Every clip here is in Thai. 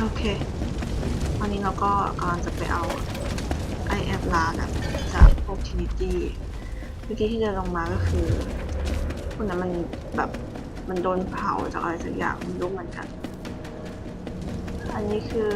โอเค ตอนนี้เราก็กำลังจะไปเอา i อ l a แบบจากพวก Trinity เมื่อกี้ที่เดินลงมาก็คือพวกนั้นมันแบบมันโดนเผาจากอะไรสักอย่างไม่รู้เหมือนกัน อันนี้คือ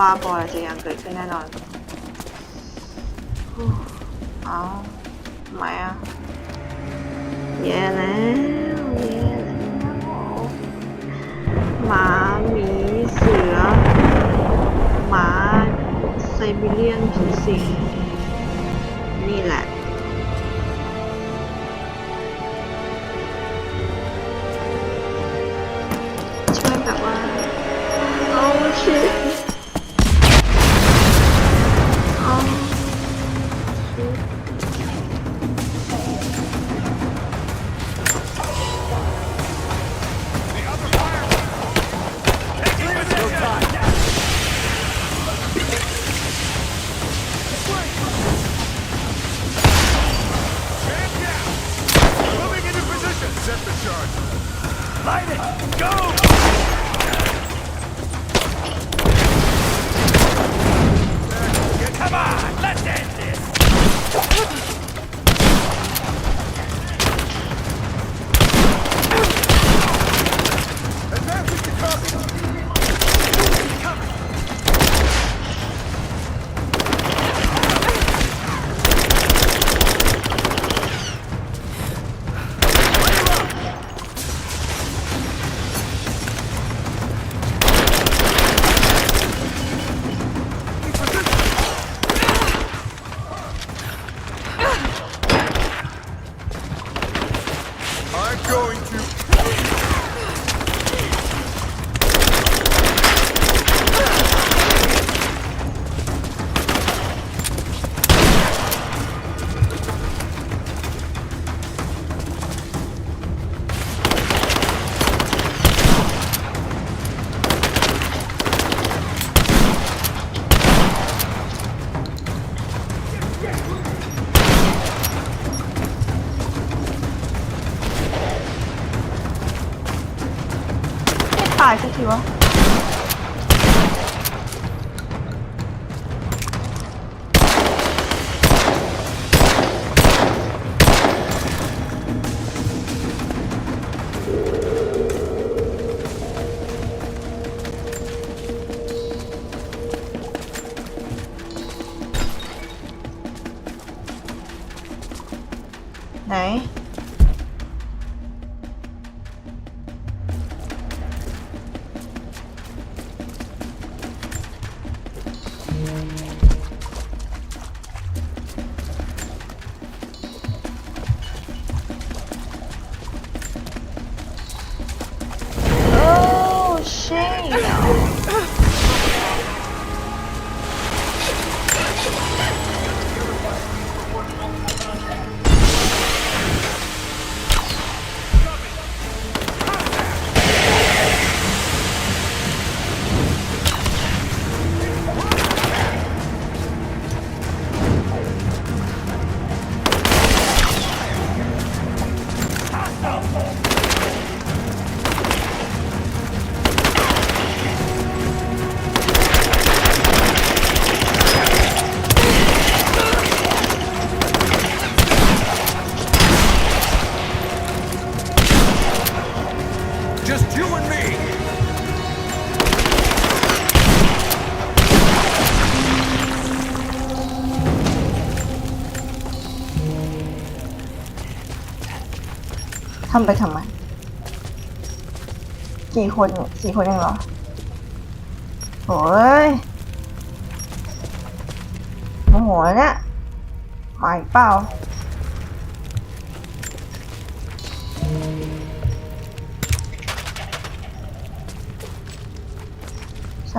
บ้าบออะไรสักอย่างเกิดขึ้นแน่นอนเอาทำไมอะแย่แล้วแย่แล้วหมาหมีเสือ หมาไซบีเรียนผีสิงนี่แหละ 'Just you and me. ทำไปทำไมกี่คนกี่คนเอ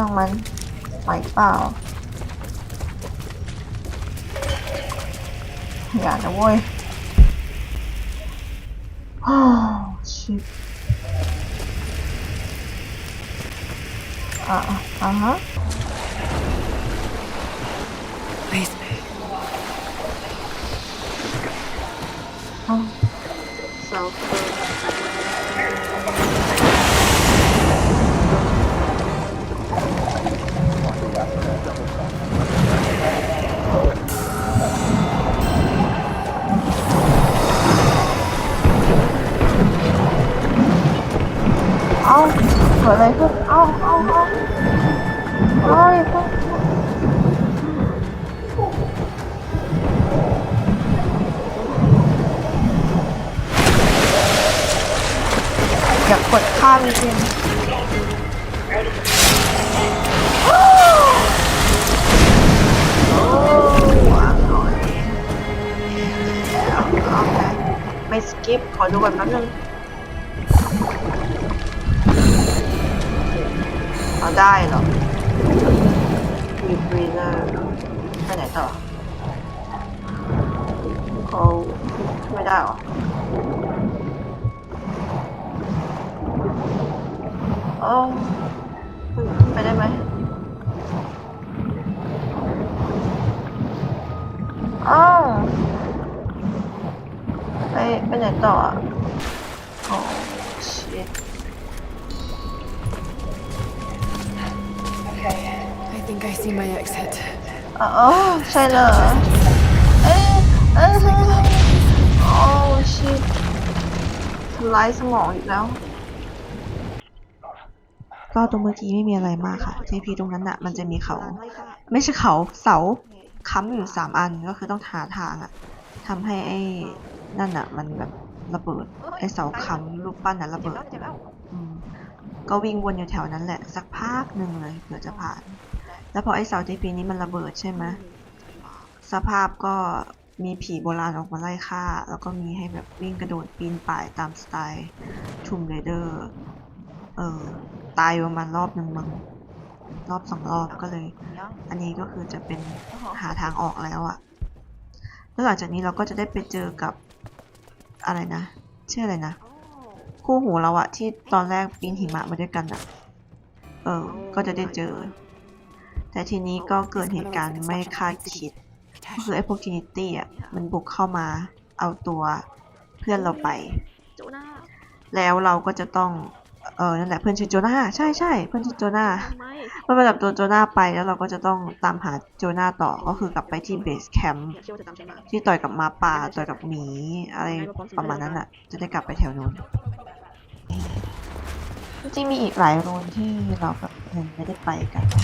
ช่างมันไหวเปล่า อย่านะเว้ยโอ้ชิบอะอะอะฮะ Please. อ๋อเซลเฟอร์ อะไรขึ้นเอ้าเอาเอาเอาอย่าเพิ่งอยากกดข้ามจริงไม่สกิป ขอดูแบบนั้นนึง หรอมีฟรีเซอร์ไปไหนต่อเขาไม่ได้หรอโอ้ไปได้ไหมอ้าวไปไปไหนต่ออะโอ้ I think I see my exit. อ๋อใช่เหรอเอ๊ะเอ๊ะโอ้ชิตทำลายสมองอีกแล้ว ก็ตรงเมื่อกี้ไม่มีอะไรมากค่ะ ทีพีตรงนั้นอะมันจะมีเขา ไม่ใช่เขาเสาค้ำอยู่สามอันก็คือต้องหาทางอะทำให้ไอ้นั่นอะมันแบบระเบิดไอ้เสาค้ำรูปปั้นอะระเบิดอืม ก็วิ่งวนอยู่แถวนั้นแหละ สักพักหนึ่งเลยเผื่อจะผ่าน แล้วพอไอ้เสาทีพีนี้มันระเบิดใช่ไหมสภาพก็มีผีโบราณออกมาไล่ฆ่า แล้วก็มีให้แบบวิ่งกระโดดปีนป่ายตามสไตล์ทูมเรเดอร์ เออตายประมาณรอบหนึ่งมั้งรอบสองรอบก็เลย อันนี้ก็คือจะเป็นหาทางออกแล้วอะแล้วหลังจากนี้เราก็จะได้ไปเจอกับอะไรนะชื่ออะไรนะ คู่หูเราอะที่ตอนแรกปีนหิมะมาด้วยกันอะเออ ก็จะได้เจอ แต่ทีนี้ก็เกิดเหตุการณ์ไม่คาดคิด ก็คือไอ้พวกทินิตี้อะมันบุกเข้ามาเอาตัวเพื่อนเราไป แล้วเราก็จะต้อง เออนั่นแหละเพื่อนชื่อโจนาใช่ใช่เพื่อนชื่อโจนาเพื่อนไปจับตัวโจนาไปแล้วเราก็จะต้องตามหาโจนาต่อก็คือกลับไปที่เบสแคมป์ที่ต่อยกับหมาป่าต่อยกับหมีอะไรประมาณนั้นอะ จะได้กลับไปแถวนู้นจริงๆมีอีกหลายโรนที่เราแบบยังไม่ได้ไปกันนะ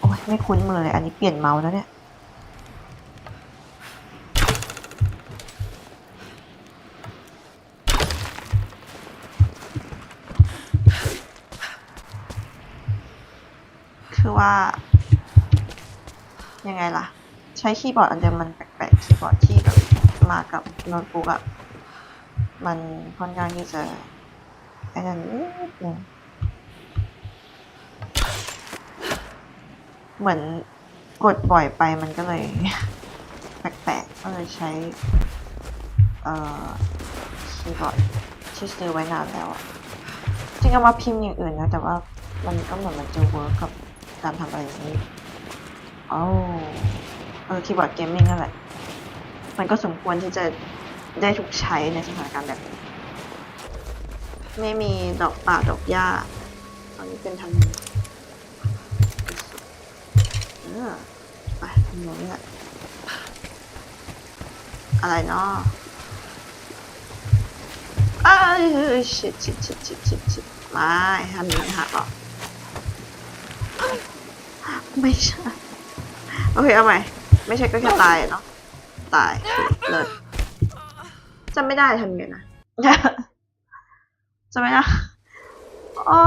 โอ้ยไม่คุ้นมือเลย อันนี้เปลี่ยนเมาส์แล้วเนี่ยือว่า ยังไงล่ะ ใช้คีย์บอร์ดอันเดิมมันแปลกๆคีย์บอร์ดที่แบบมากับโน้ตบุ๊กอะมันค่อนข้างที่จะไอ้นั่นนิดนึงเหมือนกดบ่อยไปมันก็เลย แปลกๆก็เลยใช้ เอ่อคีย์บอร์ดที่ซื้อไว้นานแล้วอะจริงเอามาพิมพ์อย่างอื่นนะ แต่ว่ามันก็เหมือนมันจะเวิร์กกับ การทำอะไรอย่างนี้อ๋อเออคีย์บอร์ดเกมมิ่งนั่นแหละ มันก็สมควรที่จะได้ถูกใช้ในสถานการณ์แบบนี้ ไม่มีดอกป่าดอกหญ้า ตอนนี้เป็นทางเออไปทางโน้นนี่แหละอะไรเนาะอ้ายชิดชิดชิดชิดชิดชิไม่ทำอย่างนี้หักหรอก ไม่ใช่ โอเคเอาใหม่ ไม่ใช่ก็แค่ตายเนาะ ตายเลิศจำไม่ได้ทำไงนะจำไม่ได้อ๋อ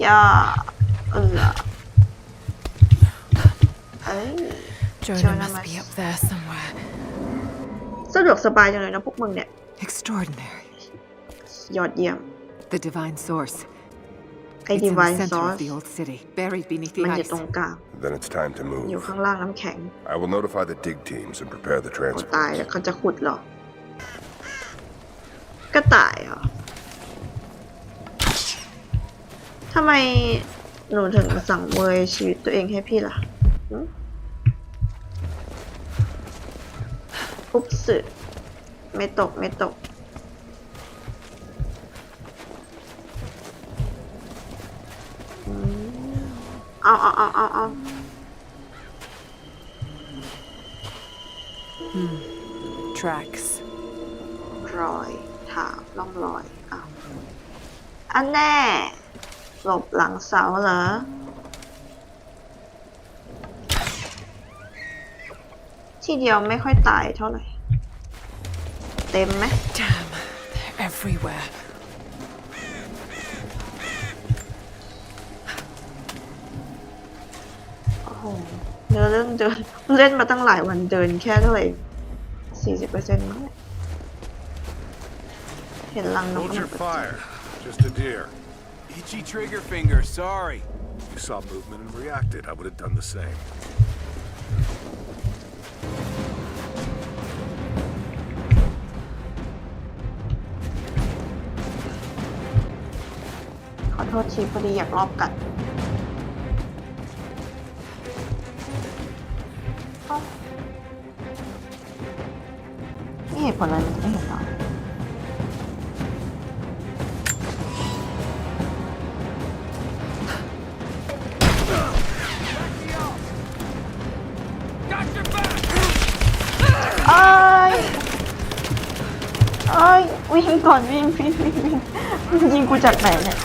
อย่าเออ Jonah Jonah must must- be up there somewhere. สะดวกสบายจังเลยนะพวกมึงเนี่ย Extraordinary. ยอดเยี่ยม The divine source. ไอ้ It's in the divine center source of the old city, buried beneath มัน the อยู่ ice. ตรงกลาง Then it's time to อยู่ move. ข้างล่างน้ำแข็ง I will notify the dig teams and prepare the โอ้ตาย transport. แล้วเขาจะขุดเหรอ ก็ตายเหรอทำไมหนูถึงสั่งเวยชีวิตตัวเองให้พี่ล่ะหึ อุ๊บสึไม่ตกไม่ตกอืมเอาเอาเอาเอาเอา Tracks. รอยถามล่องรอยอ้าวอันแน่หลบหลังเสาเหรอ ทีเดียวไม่ค่อยตายเท่าไหร่ เต็มไหม Damn, they're everywhere. โอ้โหเนื้อเรื่องเดิน เล่นมาตั้งหลายวันเดินแค่เท่าไหร่สี่สิบเปอร์เซ็นต์มั้งเนี่ยเห็นรังนก Hold มัน your fire. Just a deer. Itchy trigger finger, sorry. You saw movement and reacted. I would have done the same. ทษทีพอดีอยากรอบกัดนี่เหตุผลอะไรมันไม่เห็นหรอเอ้ยเอ้ยวิ่งก่อนวิ่งวิ่งวิ่งวิ่งยิงกูจากไหนเนี่ย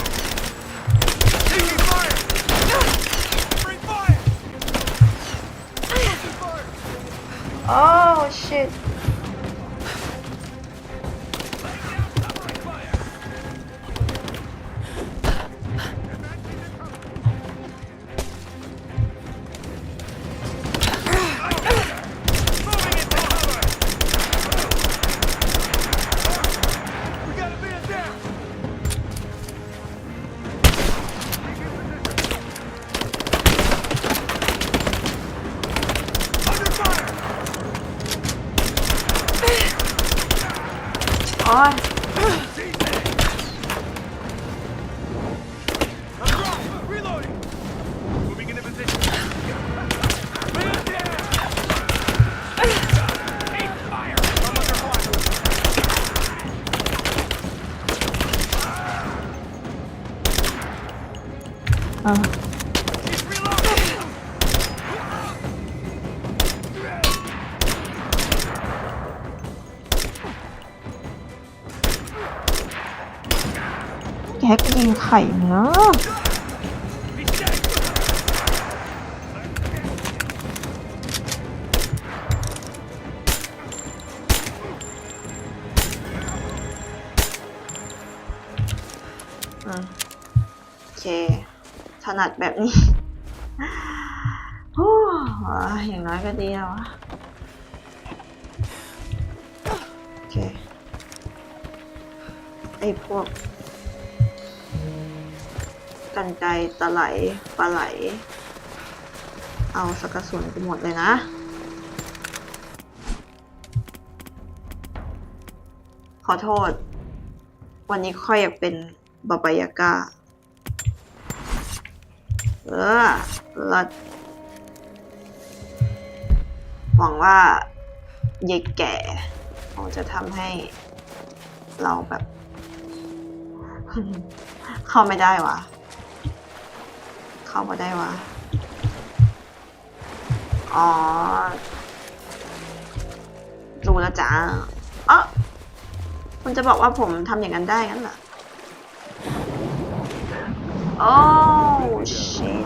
แกก็ยิงไข่เนะโอเค ถนัดแบบนี้โอ้ยอย่างน้อยก็ดีแล้วโอเค ไอ้พวก กันไกตะไหลปลาไหล เอาสกกระสุนไปหมดเลยนะขอโทษ วันนี้ค่อยอยากเป็นบาบายากาเออเลิศหวังว่าเยายแก่คงจะทำให้เราแบบ เข้าไม่ได้วะ เข้ามาได้วะ อ๋อ รู้แล้วจ้าเออคุณจะบอกว่าผมทำอย่างนั้นได้งั้นเหรอ โอ้ shit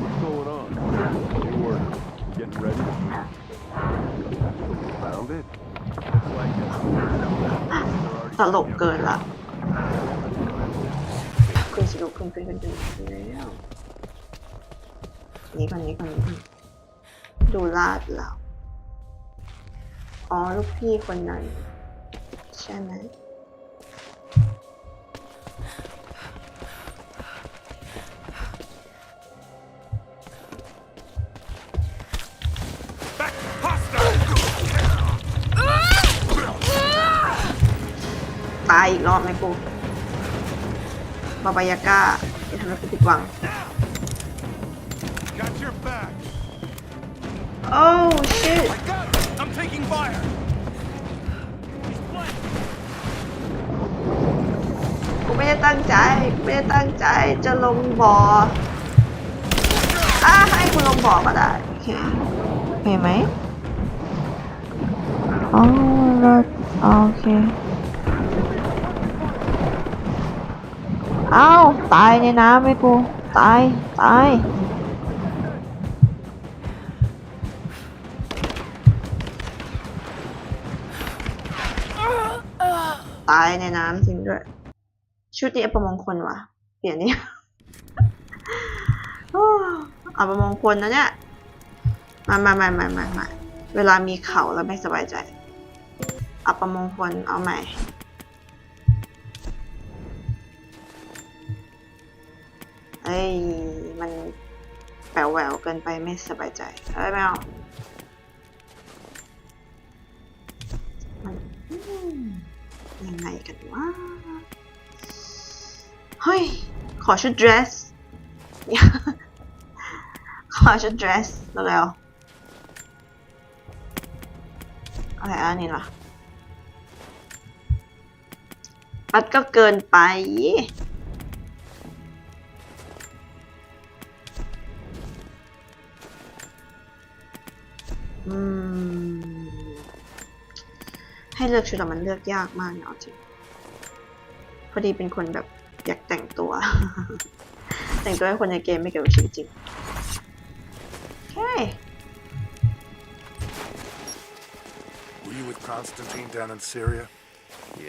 What's going on? Any word? Getting ready? Found it? Looks like it. They're ต already ลกเกินละขึ้นสิลูกขึ้นขึ้นขึ้นขึ้นขึ้นแล้ว นี่ก่อนนี่ก่อนนี่ก่อนดูลาดเราอ๋อลูกพี่คนนั้น ใช่ไหมตายอีกรอบไหมกูบาบายาก้าจะทำให้กูผิดหวัง โอ้ shit I got it. I'm taking fire. กูไม่ได้ตั้งใจกูไม่ได้ตั้งใจจะลงบ่ออะให้กูลงบ่อก็ได้โอเคโอเคไหมอ๋อรถโอเคเอ้าตายในน้ำไหมกูตายตาย ริงด้วย ชุดนี้อัปมงคลว่ะเปลี่ยนนี่อัปมงคลนะเนี่ย มามามามามามาเวลามีเข่าแล้วไม่สบายใจ อัปมงคลเอาใหม่เอ้ย มันแปลวแหววเกินไปไม่สบายใจเอ้ยไม่เอามัน ยังไงกันวะ เฮ้ย ขอชุดเดรสขอชุดเดรสเร็วอะไรอันนี้ล่ะปัดก็เกินไป อืม ให้เลือกชุดอะมันเลือกยากมากเนอะจริงพอดีเป็นคนแบบอยากแต่งตัว แต่งตัวให้คนในเกมไม่เกี่ยวกับชีวิตจริงโอเค Were you with Constantine down in Syria?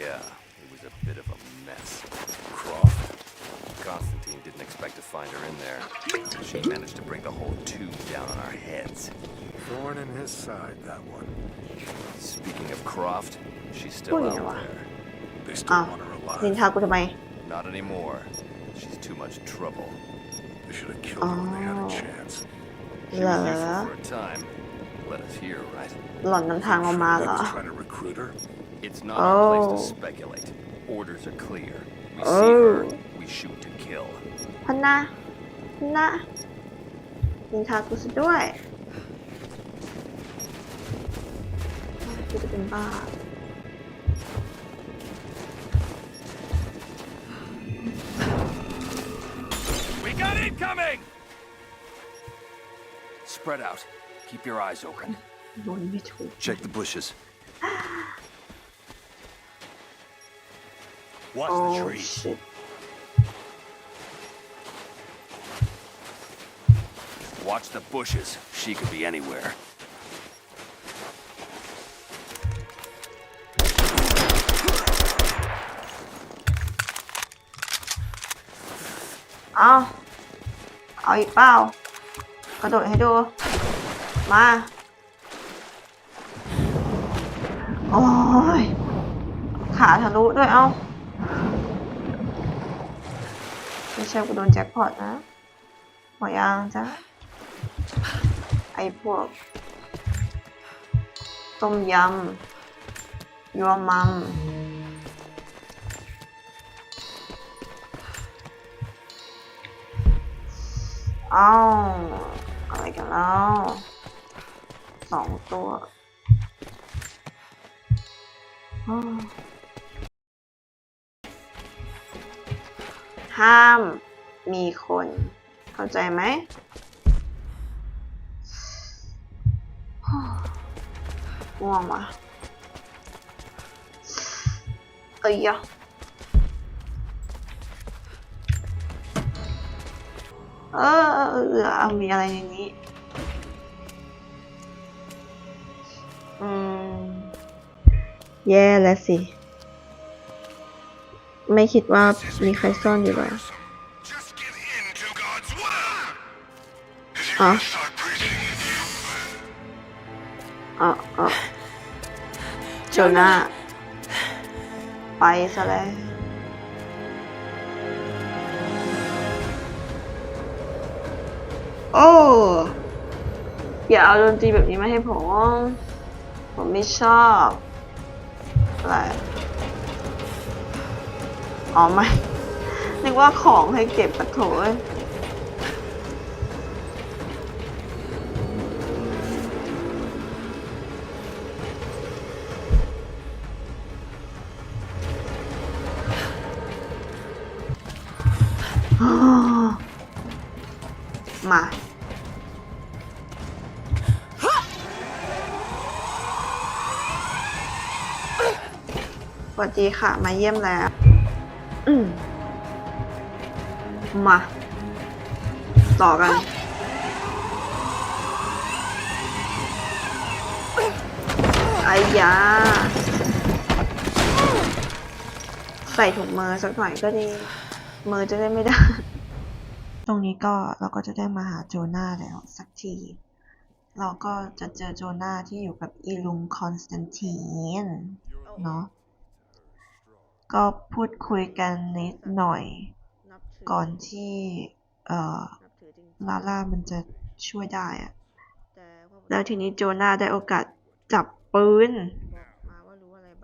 Yeah, didn't expect to find her in there. She managed to bring the whole tube down on our heads. Thorn in his side, that one. Speaking of Croft, she's still Ui, out no. there. They still Ah. want her นิน alive. ทากูทำไม Not anymore. She's too much trouble. They should have killed her when they had a Oh. chance. She เหรอ was useful for a time. Let us hear, right? หล่อนนำทางเรามาเหร That อ was trying to recruit her. It's not our place to Oh. speculate. Orders are clear. We Oh. see her, we shoot to kill. พันนะพันนะนินทากูซะด้วยกูจะเป็นบ้า We got incoming! Spread out. Keep your eyes open. โดนไม่ถูก Check the bushes. Watch โอ้ the trees. shit Watch the bushes. She could be anywhere. เอาเอาอีกเปล่ากระโดดให้ดู มา โอ้ย ขาทะลุด้วยเอาไม่ใช่กูโดนแจ็คพอตนะหัวยางจ้ะ อพวก ต้มยำยัวมัมอ้าวอะไรกันแล้วสองตัวห้ามมีคน เข้าใจไหม ง่วงว่ะเอ้ยอะเออเออเอามีอะไรในนี้ อืม แย่แล้วสิ ไม่คิดว่ามีใครซ่อนอยู่หรอ Just give in to God's will! Huh? Start breathing with you. เออเออ โจนาไปซะแล้วโอ้อย่าเอาดนตรีแบบนี้มาให้ผม ผมไม่ชอบ อะไร อ๋อไม่ นึกว่าของให้เก็บปะโถย มา สวัสดีค่ะ มาเยี่ยมแล้วมมา ต่อกัน ไอ้ยา ใส่ถุงมือสักหน่อยก็ดี มือจะได้ไม่ได้ ตรงนี้ก็เราก็จะได้มาหาโจนาแล้วสักที เราก็จะเจอโจนาที่อยู่กับอีลุงคอนสแตนตินเนาะก็พูดคุยกันนิดหน่อย ก่อนที่เอ่อลาล่ามันจะช่วยได้อะแล้วทีนี้โจนาได้โอกาสจับปืน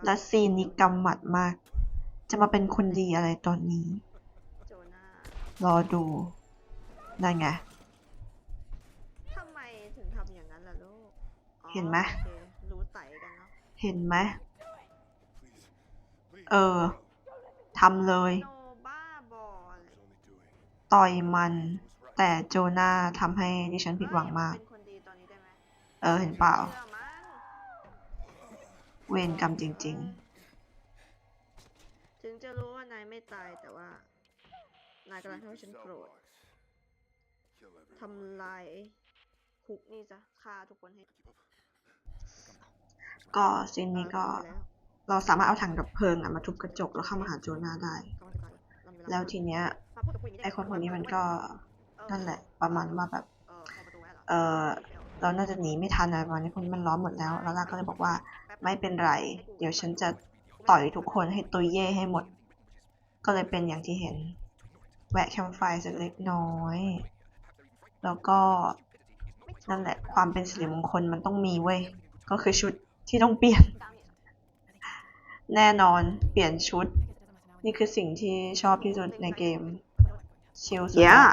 และซีนนี้กำหมัดมาก จะมาเป็นคนดีอะไรตอนนี้ รอดู นั่นไง ทำไมถึงทำอย่างนั้นล่ะลูกอ๋อเห็นไหม โอเครู้ไตกันเนาะ เห็นไหม เออ ทำเลย โนบ้าบออะไรต่อยมัน แต่โจนาทำให้ดิฉันผิดหวังมาก เป็นคนดีตอนนี้ได้ไหมเออ เห็นเปล่าเชื่อมั้งเวรกรรมจริงถึงจะรู้ว่านายไม่ตายแต่ว่า นายกำลังทำให้ฉันโกรธทำลายคุกนี่จ้ะฆ่าทุกคนให้ ก็ซีนนี้ก็ เราสามารถเอาถังดับเพลิงอะมาทุบกระจกแล้วเข้ามาหาโจนาได้ แล้วทีเนี้ยไอคนคนนี้มันก็นั่นแหละ ประมาณว่าแบบ เออเข้าประตูไว้เหรอเออเราน่าจะหนีไม่ทันอะไรประมาณนี้คนมันล้อมหมดแล้ว แล้วลาก็เลยบอกว่าไม่เป็นไร เดี๋ยวฉันจะต่อยทุกคนให้ตุยเย่ให้หมด ก็เลยเป็นอย่างที่เห็น แวะแคมป์ไฟสักเล็กน้อย แล้วก็นั่นแหละความเป็นสิริมงคลมันต้องมีเว้ย ก็คือชุดที่ต้องเปลี่ยน แน่นอนเปลี่ยนชุด นี่คือสิ่งที่ชอบที่สุดในเกมชิลสุด Yeah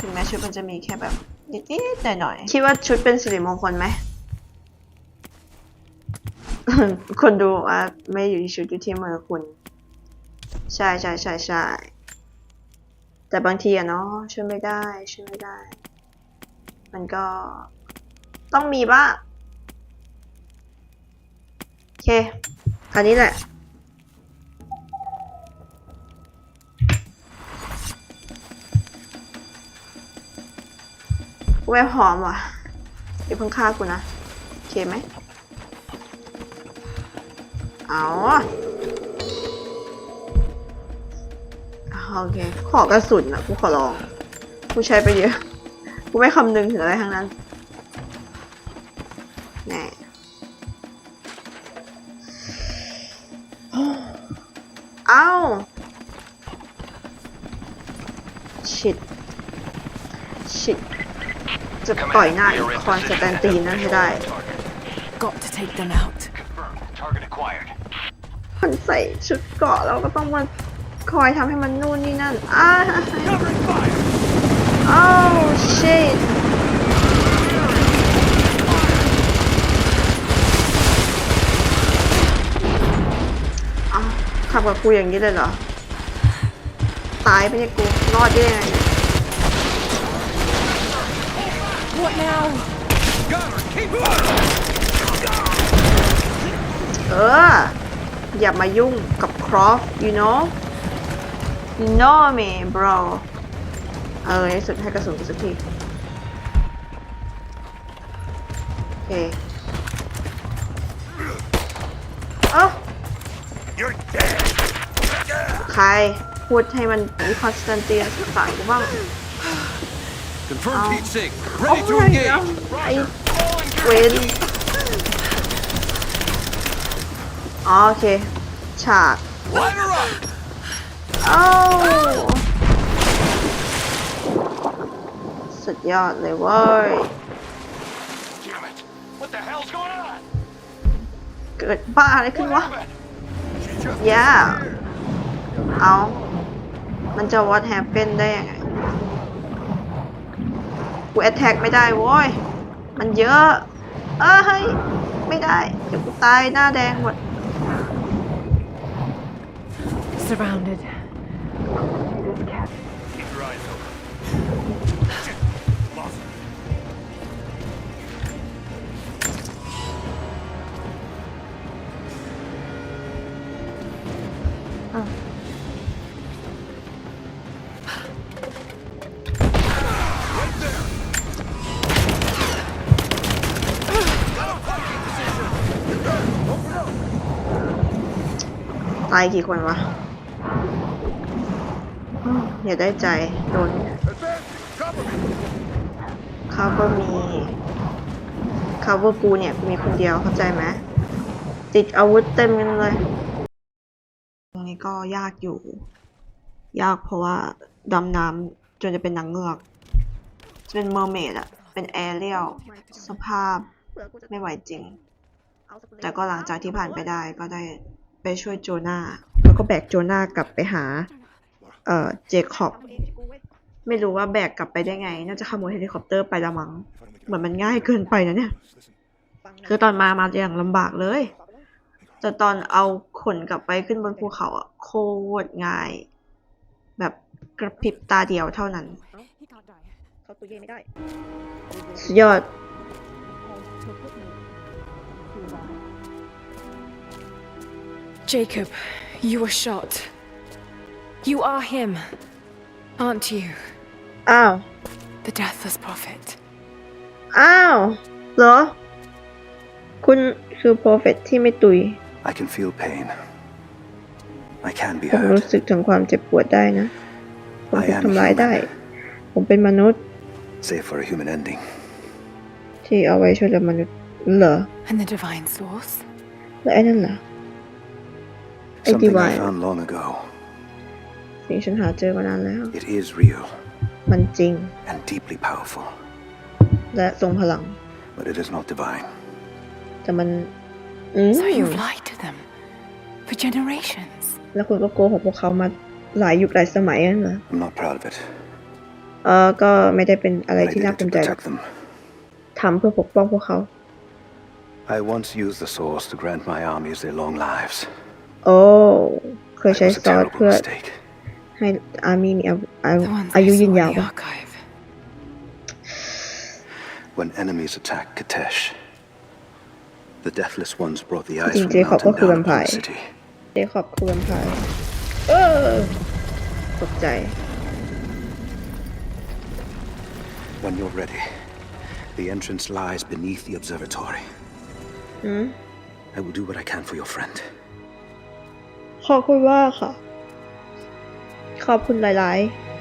ถึงแม้ชุดมันจะมีแค่แบบนิดๆหน่อยๆคิดว่าชุดเป็นสิริมงคลไหมคนดูบอกว่าไม่อยู่ที่ชุดอยู่ที่มือคุณ ใช่ใช่ใช่ใช่ แต่บางทีอะเนาะช่วยไม่ได้ช่วยไม่ได้ มันก็ต้องมีบ้างโอเค อันนี้แหละกูไม่พร้อมว่ะอย่าเพิ่งฆ่ากูนะ โอเคไหม เอา โอเค ขอกระสุนอะกูขอลอง กูใช้ไปเยอะ กูไม่คำนึงถึงอะไรทั้งนั้นแน่เอ้าชิดชิดจะต่อยหน้าอีกคอนสแตนตีนนั่นให้ได้ Got to take them out. Target acquired. มันใส่ชุดเกราะแล้วก็ต้องมา คอยทำให้มันนู่นนี่นั่นอ้า Covering fire! โอ้ shit อ้าวขับกับกูอย่างนี้เลยเหรอ ตายไปเนี่ยกู รอดได้ยังไงเนี่ย What now? Got her! Keep firing! เอออย่ามายุ่งกับครอฟ you know you know me bro เออในที่สุดให้กระสุนกูสักที โอเคเอ้า You're dead! ใคร พูดให้มันมีคอนสแตนเตียนสายกูบ้าง Confirm Oh. heat sink. โอ้ Ready to ย engage. ไอ้เวนอ๋อโอเค ฉาก Line her up! เอ้าสุดยอดเลยเว้ย Damn it! What the hell's going on? เกิดบ้าอะไรขึ้น What วะ happened? She just ย่าเอา มันจะ what happen ได้ยังไง กู attack ไม่ได้โว้ย มันเยอะ เอ้ย ไม่ได้ เดี๋ยวกูตายหน้าแดงหมด Surrounded. ตายกี่คนวะ อย่าได้ใจโดนเขาก็มี cover กูเนี่ย มีคนเดียวเข้าใจไหมติดอาวุธเต็มกันเลย ตรงนี้ก็ยากอยู่ ยากเพราะว่าดำน้ำจนจะเป็นนางเงือก จะเป็นเมอร์เมดอะเป็นแอเรียลสภาพไม่ไหวจริง แต่ก็หลังจากที่ผ่านไปได้ก็ได้ไปช่วยโจนาแล้วก็แบกโจนากลับไปหา เอ่อเจคอบไม่รู้ว่าแบกกลับไปได้ไง น่าจะขโมยเฮลิคอปเตอร์ไปละมั้งเหมือนมันง่ายเกินไปนะเนี่ย คือตอนมามาอย่างลำบากเลย แต่ตอนเอาขนกลับไปขึ้นบนภูเขาอะโคตรง่าย แบบกระพริบตาเดียวเท่านั้นเขาตัวเย่ไม่ได้สุดยอด Jacob, you were shot. You are him, aren't you? อ้าว The deathless prophet. อ้าว เหรอ คุณคือโปรเฟตที่ไม่ตุย I can feel pain. I can be ผมรู้ hurt. สึกถึงความเจ็บปวดได้นะ ผมถูกทำร้ายได้ ผมเป็นมนุษย์ Save for a human ending. ที่เอาไว้ช่วยเหลือมนุษย์เหรอ And the divine source? แล้วไอ้นั่นล่ะ ไอ้ Something I divine found long ago. สิ่งฉันหาเจอมานานแล้ว It is real มันจริง and deeply powerful, และทรงพลัง but it is not divine. แต่มัน อืม So you've lied to them for generations. แล้วคุณก็โกหกพวกเขามาหลายยุคหลายสมัยนั่นเหรอ I'm not proud of it, เออก็ไม่ได้เป็นอะไร but I ที่ did น่า it ภู to มิใจหรอก protect them. ทำเพื่อปกป้องพวกเขา I once used the source to grant my armies their long lives. โอ้ เคย It ใช้ was ซ a อส terrible เพื่อ mistake. ให้อาร์มีมีอาอา The ones อา I ยุ saw ยืน in ยาว the ปะ archive. When enemies attacked Katesh, the Deathless Ones brought the ice Jing from the Jacob mountain ก็คือ down upon vampire the city. เดคอบคือแวมไพร์เออตกใจ When you're ready, the entrance lies beneath the observatory. อืม I will do what I can for your friend. ขอบคุณมากค่ะ ขอบคุณหลาย ๆ